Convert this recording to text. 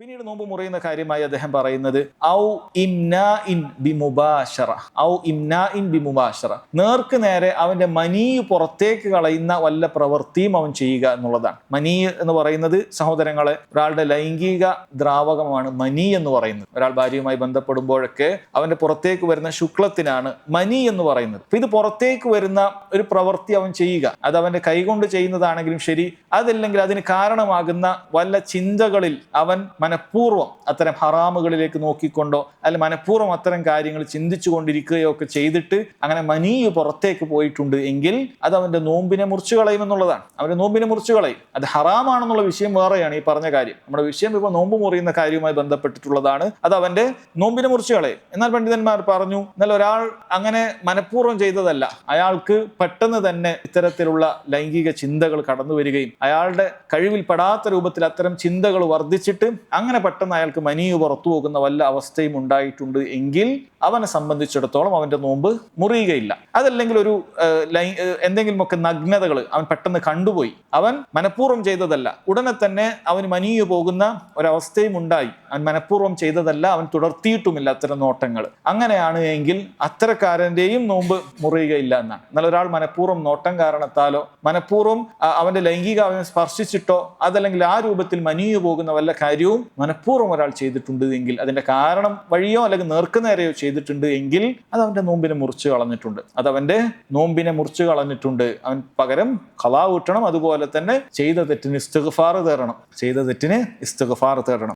പിന്നീട് നോമ്പ് മുറിയുന്ന കാര്യമായി അദ്ദേഹം പറയുന്നത് ഔ ഇംന ഇൻ ഔ ഇംന ഇൻ നേർക്ക് നേരെ അവന്റെ മനീ പുറത്തേക്ക് കളയുന്ന വല്ല പ്രവൃത്തിയും അവൻ ചെയ്യുക എന്നുള്ളതാണ്. മനീ എന്ന് പറയുന്നത് സഹോദരങ്ങളെ ഒരാളുടെ ലൈംഗിക ദ്രാവകമാണ് മനി എന്ന് പറയുന്നത്. ഒരാൾ ഭാര്യയുമായി ബന്ധപ്പെടുമ്പോഴൊക്കെ അവന്റെ പുറത്തേക്ക് വരുന്ന ശുക്ലത്തിനാണ് മനി എന്ന് പറയുന്നത്. ഇത് പുറത്തേക്ക് വരുന്ന ഒരു പ്രവൃത്തി അവൻ ചെയ്യുക. അത് അവന്റെ കൈകൊണ്ട് ചെയ്യുന്നതാണെങ്കിലും ശരി അതല്ലെങ്കിൽ അതിന് കാരണമാകുന്ന വല്ല ചിന്തകളിൽ അവൻ മനഃപൂർവം അത്തരം ഹറാമുകളിലേക്ക് നോക്കിക്കൊണ്ടോ അല്ലെങ്കിൽ മനഃപൂർവം അത്തരം കാര്യങ്ങൾ ചിന്തിച്ചു കൊണ്ടിരിക്കുകയോ ഒക്കെ ചെയ്തിട്ട് അങ്ങനെ മനീയ് പുറത്തേക്ക് പോയിട്ടുണ്ട് എങ്കിൽ അത് അവന്റെ നോമ്പിനെ മുറിച്ചു കളയും എന്നുള്ളതാണ്. അവന്റെ നോമ്പിനെ മുറിച്ചു കളയും. അത് ഹറാമാണെന്നുള്ള വിഷയം വേറെയാണ് ഈ പറഞ്ഞ കാര്യം. നമ്മുടെ വിഷയം ഇപ്പോൾ നോമ്പ് മുറിയുന്ന കാര്യവുമായി ബന്ധപ്പെട്ടിട്ടുള്ളതാണ്. അത് അവന്റെ നോമ്പിനെ മുറിച്ചു കളയും. എന്നാൽ പണ്ഡിതന്മാർ പറഞ്ഞു എന്നാൽ ഒരാൾ അങ്ങനെ മനഃപൂർവം ചെയ്തതല്ല. അയാൾക്ക് പെട്ടെന്ന് തന്നെ ഇത്തരത്തിലുള്ള ലൈംഗിക ചിന്തകൾ കടന്നു വരികയും അയാളുടെ കഴിവിൽപ്പെടാത്ത രൂപത്തിൽ അത്തരം ചിന്തകൾ വർദ്ധിച്ചിട്ട് അങ്ങനെ പെട്ടെന്ന് അയാൾക്ക് മനീയ് പുറത്തു പോകുന്ന വല്ല അവസ്ഥയും ഉണ്ടായിട്ടുണ്ട് എങ്കിൽ അവനെ സംബന്ധിച്ചിടത്തോളം അവന്റെ നോമ്പ് മുറിയുകയില്ല. അതല്ലെങ്കിൽ ഒരു ലൈ എന്തെങ്കിലുമൊക്കെ നഗ്നതകൾ അവൻ പെട്ടെന്ന് കണ്ടുപോയി. അവൻ മനഃപൂർവം ചെയ്തതല്ല. ഉടനെ തന്നെ അവന് മനിയു പോകുന്ന ഒരവസ്ഥയും ഉണ്ടായി. അവൻ മനഃപൂർവം ചെയ്തതല്ല അവൻ തുടർത്തിയിട്ടുമില്ല അത്തരം നോട്ടങ്ങൾ അങ്ങനെയാണ് എങ്കിൽ അത്തരക്കാരന്റെയും നോമ്പ് മുറിയുകയില്ല എന്നാണ്. എന്നാൽ ഒരാൾ മനഃപൂർവം നോട്ടം കാരണത്താലോ മനഃപൂർവം അവന്റെ ലൈംഗിക അവനെ സ്പർശിച്ചിട്ടോ അതല്ലെങ്കിൽ ആ രൂപത്തിൽ മനിയു പോകുന്ന വല്ല കാര്യവും മനഃപൂർവം ഒരാൾ ചെയ്തിട്ടുണ്ട് എങ്കിൽ അതിന്റെ കാരണം വഴിയോ അല്ലെങ്കിൽ നേർക്കുനേരെയോ ചെയ്തിട്ടുണ്ട് എങ്കിൽ അത് അവന്റെ നോമ്പിനെ മുറിച്ച് കളഞ്ഞിട്ടുണ്ട്. അത് അവന്റെ നോമ്പിനെ മുറിച്ച് കളഞ്ഞിട്ടുണ്ട്. അവൻ പകരം കലാ കൂട്ടണം. അതുപോലെ തന്നെ ചെയ്ത തെറ്റിന് ഇസ്തിഗ്ഫാർ തേടണം. ചെയ്ത തെറ്റിന് ഇസ്തിഗ്ഫാർ തേടണം.